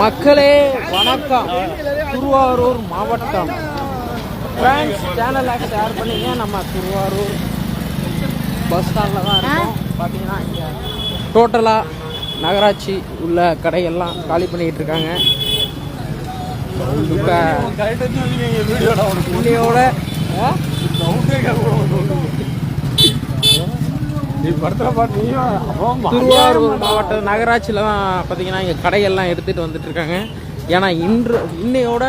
மக்களே வணக்கம். திருவாரூர் மாவட்டம். ஃப்ரெண்ட்ஸ் சேனலை ஷேர் பண்ணிங்க நம்ம திருவாரூர் பஸ் ஸ்டாண்டில் தான் இருக்கோம்? பார்த்தீங்கன்னா இங்கே டோட்டலாக நகராட்சி உள்ள கடையெல்லாம் காலி பண்ணிக்கிட்டு இருக்காங்க. இப்போ? நீ பாட்டு திருவாரூர் மாவட்ட நகராட்சியில் தான் பார்த்தீங்கன்னா இங்கே கடைகள்லாம் எடுத்துகிட்டு வந்துட்டு இருக்காங்க ஏன்னா இன்று இன்னையோட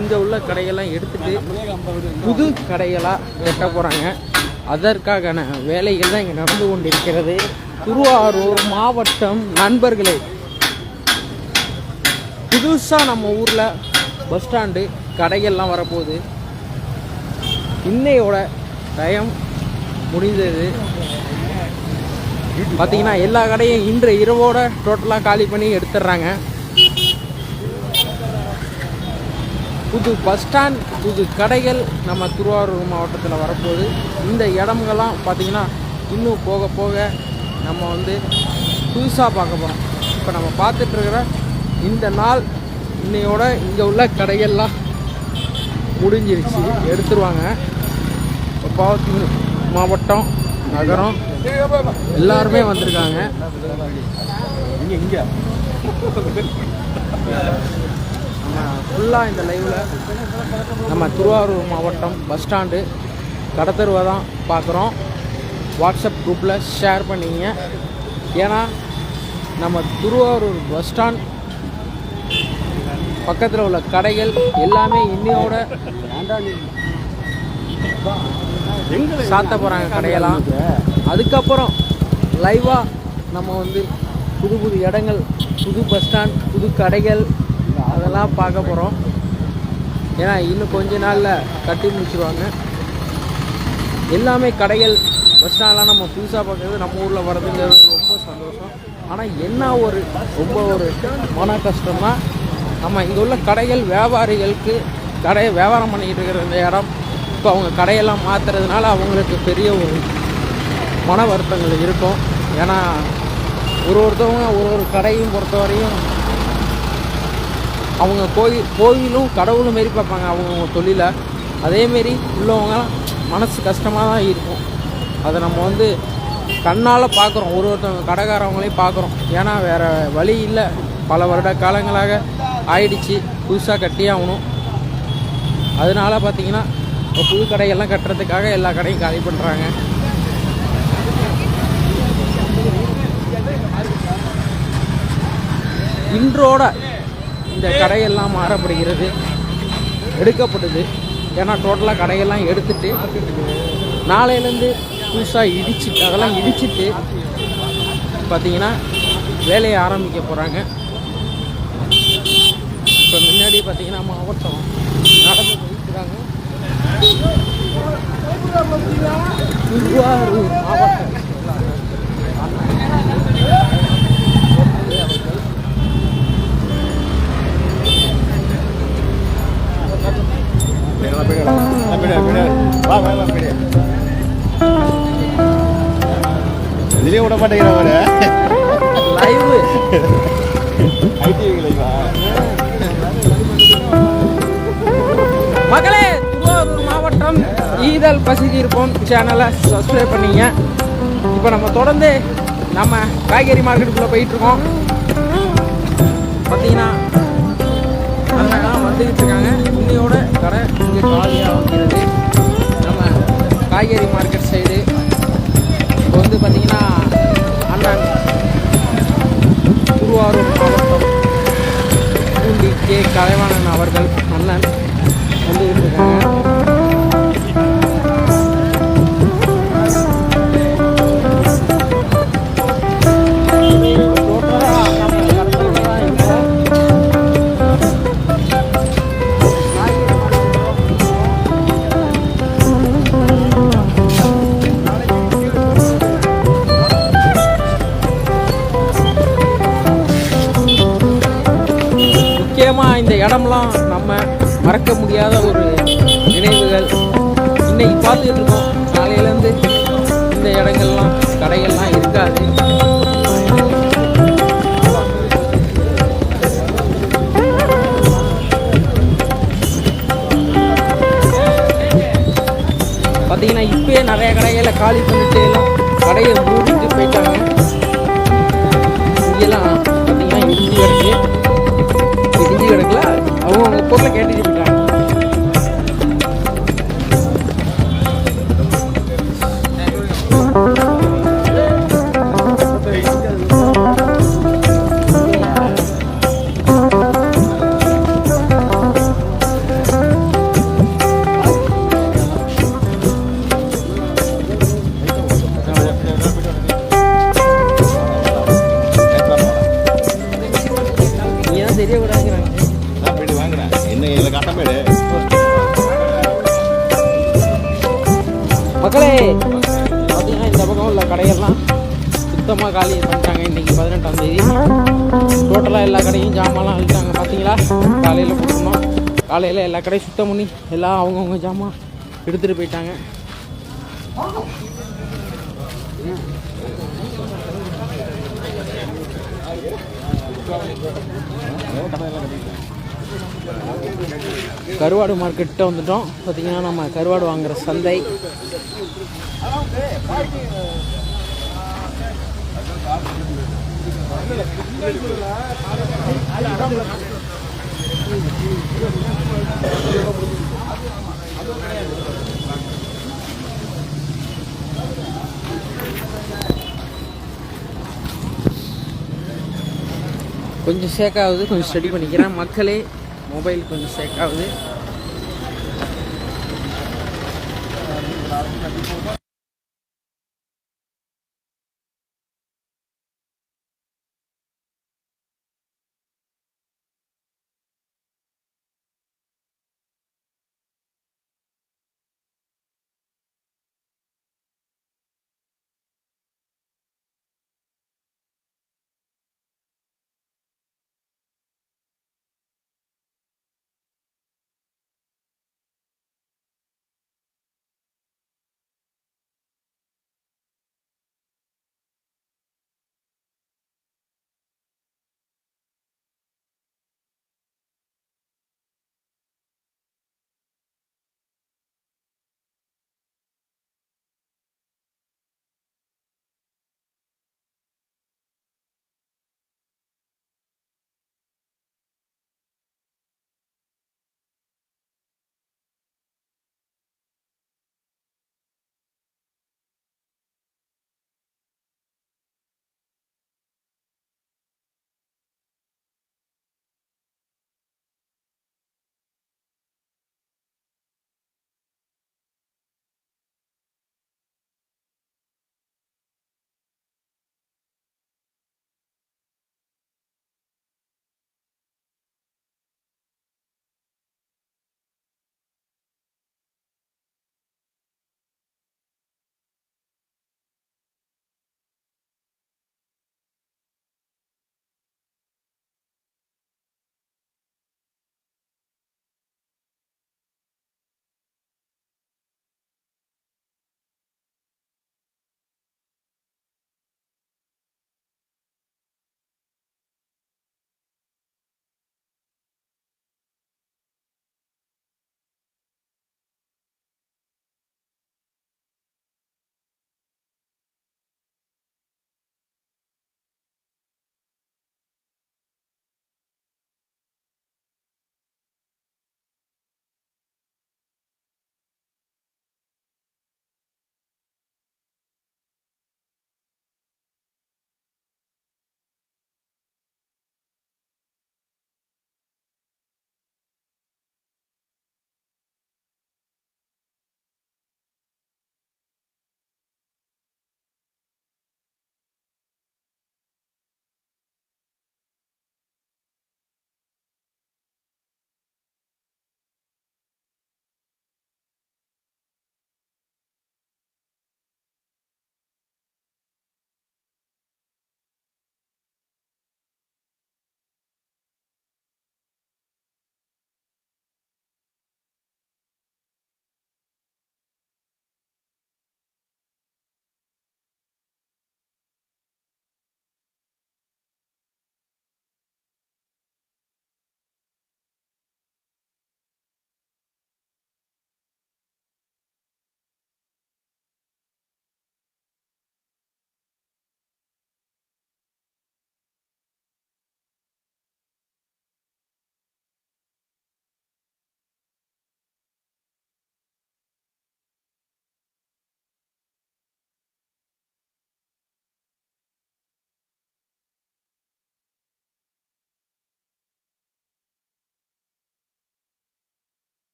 இங்கே உள்ள கடைகள்லாம் எடுத்துட்டு புது கடைகளாக கட்ட போகிறாங்க அதற்கான வேலைகள் தான் இங்கே நடந்து கொண்டிருக்கிறது. திருவாரூர் மாவட்டம் நண்பர்களே புதுசாக நம்ம ஊரில் பஸ் ஸ்டாண்டு கடைகள்லாம் வரப்போகுது. இன்னையோட டைம் முடிந்தது. பார்த்தீங்கன்னா எல்லா கடையும் இன்று இரவோட டோட்டலாக காலி பண்ணி எடுத்துடுறாங்க புது பஸ் ஸ்டாண்ட் புது கடைகள் நம்ம திருவாரூர் மாவட்டத்தில் வரப்போகுது. இந்த இடங்கள்லாம் பார்த்திங்கன்னா இன்னும் போக போக நம்ம வந்து புதுசாக பார்க்க போகிறோம் இப்போ நம்ம பார்த்துட்ருக்கிற இந்த நாள் இன்னையோட இங்கே உள்ள கடைகள்லாம் முடிஞ்சிருச்சு. எடுத்துருவாங்க. இப்போ பார்த்தீங்கன்னா மாவட்டம் நகரம் எல்லாருமே வந்திருக்காங்க. ஃபுல்லாக இந்த லைவில் நம்ம திருவாரூர் மாவட்டம் பஸ் ஸ்டாண்டு கடத்தருவை தான் பார்க்குறோம் வாட்ஸ்அப் குரூப்பில் ஷேர் பண்ணிங்க. ஏன்னா நம்ம திருவாரூர் பஸ் ஸ்டாண்ட் பக்கத்தில் உள்ள கடைகள் எல்லாமே இன்னையோட சாத்த போகிறாங்க கடையெல்லாம். அதுக்கப்புறம் லைவாக நம்ம வந்து புது புது இடங்கள் புது பஸ் ஸ்டாண்ட் புது கடைகள் அதெல்லாம் பார்க்க போகிறோம் ஏன்னா இன்னும் கொஞ்ச நாளில் கட்டி முடிச்சுருவாங்க. எல்லாமே கடைகள் பஸ் ஸ்டாண்ட்லாம் நம்ம புதுசாக பார்க்குறது நம்ம ஊரில் வர்றதுங்கிறது ரொம்ப சந்தோஷம். ஆனால் என்ன ஒரு ரொம்ப ஒரு மன கஷ்டம்னா நம்ம இங்கே உள்ள கடைகள் வியாபாரிகளுக்கு கடையை வியாபாரம் பண்ணிக்கிட்டு இருக்கிற இந்த இடம் இப்போ அவங்க கடையெல்லாம் மாற்றுறதுனால அவங்களுக்கு பெரிய ஒரு மன வருத்தங்கள் இருக்கும். ஏன்னா ஒரு ஒருத்தவங்க ஒரு ஒரு கடையும் பொறுத்தவரையும் அவங்க கோயில் கோயிலும் கடவுளும் மாரி பார்ப்பாங்க அவங்கவுங்க தொழிலை. அதேமாரி உள்ளவங்க மனசு கஷ்டமாக தான் இருக்கும். அதை நம்ம வந்து கண்ணால் பார்க்குறோம். ஒரு ஒருத்தவங்க கடைக்காரவங்களையும் பார்க்குறோம். ஏன்னா வேறு வழி இல்லை. பல வருட காலங்களாக ஆயிடுச்சு. புதுசாக கட்டி ஆகணும். அதனால பார்த்தீங்கன்னா இப்போ புது கடையெல்லாம் கட்டுறதுக்காக எல்லா கடையும் காலி பண்ணுறாங்க இன்றோட இந்த கடையெல்லாம் மாறப்படுகிறது எடுக்கப்படுது. ஏன்னா டோட்டலாக கடையெல்லாம் எடுத்துட்டு நாளையிலேருந்து புதுசாக இடிச்சு அதெல்லாம் இடிச்சிட்டு பார்த்தீங்கன்னா வேலையை ஆரம்பிக்க போகிறாங்க இப்போ முன்னாடி பார்த்தீங்கன்னா மாவட்டம் நடந்து திருவாரூர் மாவட்டம் இதுலயே விட லைவ் ஐடி மகளே செய்தால் பசிக்கு இருப்போம். சேனலை சப்ஸ்கிரைப் பண்ணிங்க. இப்போ நம்ம தொடர்ந்து நம்ம காய்கறி மார்க்கெட்டுக்குள்ளே போயிட்டு இருக்கோம் பார்த்தீங்கன்னா அண்ணன் வந்துக்கிட்டு இருக்காங்க. இன்னையோட கடை இங்கே காலியாக வைக்கிறது நம்ம காய்கறி மார்க்கெட் சைடு. இப்போ வந்து பார்த்தீங்கன்னா அண்ணன் திருவாரூர் மாவட்டம். பூண்டி கே. கலைவாணன் அவர்கள் அண்ணன். இடம்லாம் நம்ம மறக்க முடியாத ஒரு நினைவுகள். இன்னைக்கு பார்த்துக்கிட்டு இருக்கோம். காலையிலேருந்து இந்த இடங்கள்லாம் கடைகள்லாம் இருக்காது. பார்த்தீங்கன்னா இப்பயே நிறைய கடைகளை காலி பண்ணிட்டு எல்லாம் கடையை மக்களே பார்த்தீங்கன்னா இந்த பக்கம் உள்ள கடையெல்லாம் சுத்தமாக காலி பண்ணிட்டாங்க இன்றைக்கி பதினெட்டாம் தேதி. டோட்டலாக எல்லா கடையும் ஜாமான்லாம் அழிட்டாங்க பார்த்தீங்களா காலையில் கொடுக்கணும் காலையில் எல்லா கடையும் சுத்தம் பண்ணி எல்லாம் அவங்கவுங்க ஜாமான் எடுத்துகிட்டு போயிட்டாங்க. கருவாடு மார்க்கெட்டை வந்துட்டோம். பார்த்தீங்கன்னா நம்ம கருவாடு வாங்குற சந்தை. கொஞ்சம் ஷேக் ஆகுது கொஞ்சம் ஸ்டடி பண்ணிக்கிறேன். மக்களே மொபைல் கொஞ்சம் ஸ்டேக் ஆகுது.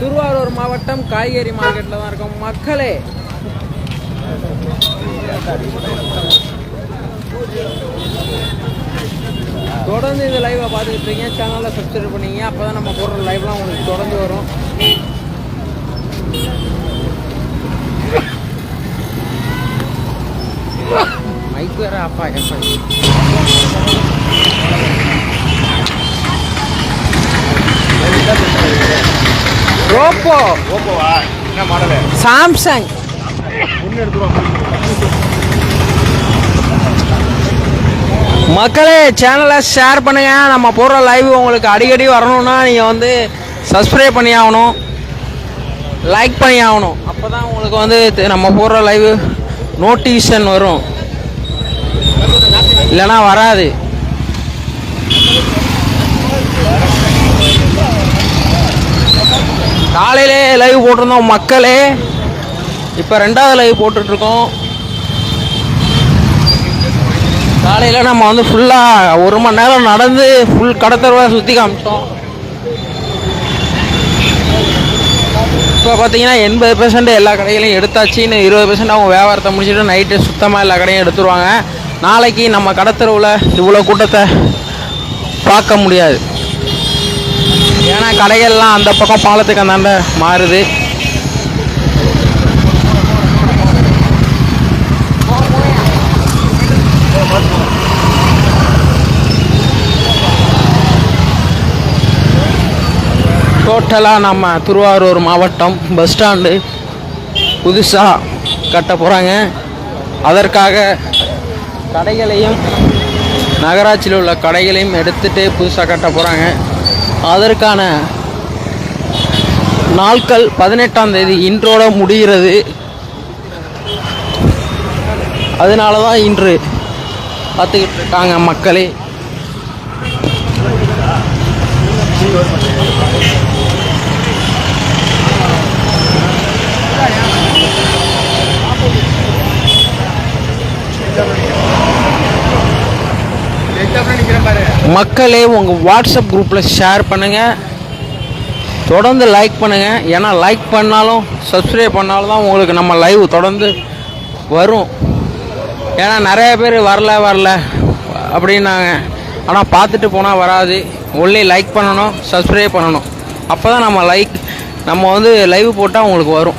திருவாரூர் மாவட்டம் காய்கறி மார்க்கெட்டில் தான் இருக்கும். மக்களே. தொடர்ந்து இந்த லைவை பார்த்துக்கிட்டு இருக்கீங்க. சேனலை சப்ஸ்கிரைப் பண்ணீங்க. அப்போ தான் நம்ம போடுற லைவ்லாம் உங்களுக்கு தொடர்ந்து வரும். மைக் வேற அப்பா எப்பா ரோப்போ ஓப்போவா என்ன மாடலு சாம்சங் ஒன்று எடுத்துருவோம் மக்களே சேனலை ஷேர் பண்ணுங்க. நம்ம போடுற லைவ் உங்களுக்கு அடிக்கடி வரணும்னா நீங்கள் வந்து சப்ஸ்கிரைப் பண்ணி ஆகணும். லைக் பண்ணி ஆகணும். அப்போ தான் உங்களுக்கு வந்து நம்ம போடுற லைவ் நோட்டிஃபிகேஷன் வரும். இல்லைனா வராது. காலையிலே லைவ் போட்டிருந்தோம் மக்களே. இப்போ ரெண்டாவது லைவ் போட்டுட்ருக்கோம். காலையில் நம்ம வந்து ஃபுல்லாக ஒரு மணி நேரம் நடந்து ஃபுல் கடத்தருவா சுற்றி காமிச்சோம். இப்போ பார்த்தீங்கன்னா எண்பது பெர்சன்ட் எல்லா கடைகளையும் எடுத்தாச்சு இன்னும் இருபது பெர்சன்ட் அவங்க வியாபாரத்தை முடிச்சுட்டு நைட்டு சுத்தமாக எல்லா கடையும் எடுத்துருவாங்க. நாளைக்கு நம்ம கடத்தருவில் இவ்வளோ கூட்டத்தை பார்க்க முடியாது. ஏன்னா கடைகள்லாம் அந்த பக்கம் பாலத்துக்கு அந்தாண்ட மாறுது. டோட்டலாக நம்ம திருவாரூர் மாவட்டம் பஸ் ஸ்டாண்டு புதுசாக கட்ட போகிறாங்க அதற்காக கடைகளையும் நகராட்சியில் உள்ள கடைகளையும் எடுத்துகிட்டு புதுசாக கட்ட போகிறாங்க அதற்கான நாட்கள் பதினெட்டாம் தேதி இன்றோட முடிகிறது. அதனால தான் இன்று பார்த்துக்கிட்டு இருக்காங்க மக்களே. மக்களே உங்கள் வாட்ஸ்அப் குரூப்பில் ஷேர் பண்ணுங்கள் தொடர்ந்து லைக் பண்ணுங்கள் ஏன்னா லைக் பண்ணாலும் சப்ஸ்கிரைப் பண்ணாலும் தான் உங்களுக்கு நம்ம லைவ் தொடர்ந்து வரும். ஏன்னா நிறைய பேர் வரல வரல அப்படின்னாங்க. ஆனால் பார்த்துட்டு போனால் வராது. ஒன்லி லைக் பண்ணணும் சப்ஸ்கிரைப் பண்ணணும். அப்போ தான் நம்ம லைக் நம்ம வந்து லைவ் போட்டால் உங்களுக்கு வரும்.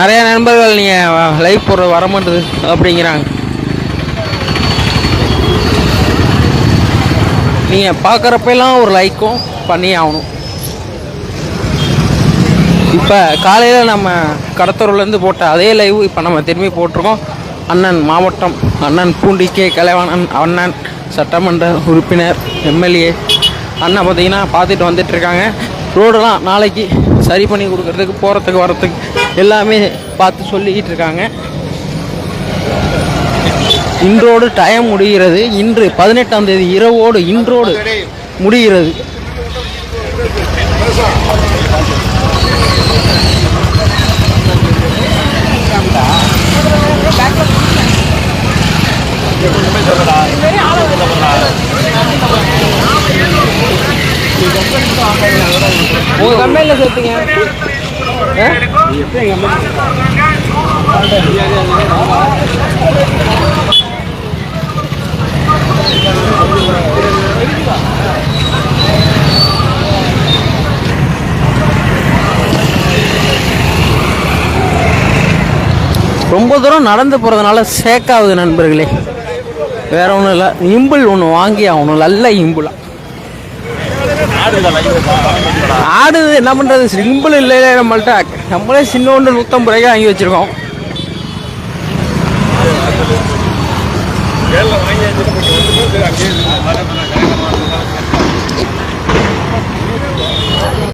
நிறைய நண்பர்கள் நீங்கள் லைவ் போடுற வர மாட்டேது அப்படிங்கிறாங்க. நீங்கள் பார்க்குறப்பெல்லாம் ஒரு லைக்கும் பண்ணி ஆகணும். இப்போ காலையில் நம்ம கடத்தூர்லேருந்து போட்ட அதே லைவ் இப்போ நம்ம திரும்பி போட்டிருக்கோம். அண்ணன் மாவட்டம் அண்ணன் பூண்டி கே. கலைவாணன் அண்ணன் சட்டமன்ற உறுப்பினர் எம்எல்ஏ. அண்ணன் பார்த்தீங்கன்னா பார்த்துட்டு வந்துட்டு இருக்காங்க. ரோடெல்லாம் நாளைக்கு சரி பண்ணி கொடுக்குறதுக்கு போகிறதுக்கு வரத்துக்கு எல்லாமே பார்த்து சொல்லிக்கிட்டு இருக்காங்க. இன்றோடு டைம் முடிகிறது. இன்று பதினெட்டாம் தேதி இரவோடு இன்றோடு முடிகிறது. உங்க கம்பெனியில் சேர்த்துங்க. ரொம்ப தூரம் நடந்து போகிறதுனால சேக்காகுது நண்பர்களே. வேற ஒன்றும் இல்லை. இம்பிள் ஒன்று வாங்கி ஆகணும். நல்ல இம்பிளா. ஆடுது. என்ன பண்ணுறது சிம்பிள் இல்லை நம்மள்ட்ட. நம்மளே சின்ன ஒன்று நூற்றம்பது ரூபாய்க்கு வாங்கி வச்சுருக்கோம். கேள்வி வாங்கி வச்சுட்டு கொஞ்சம் வந்து அங்கேயே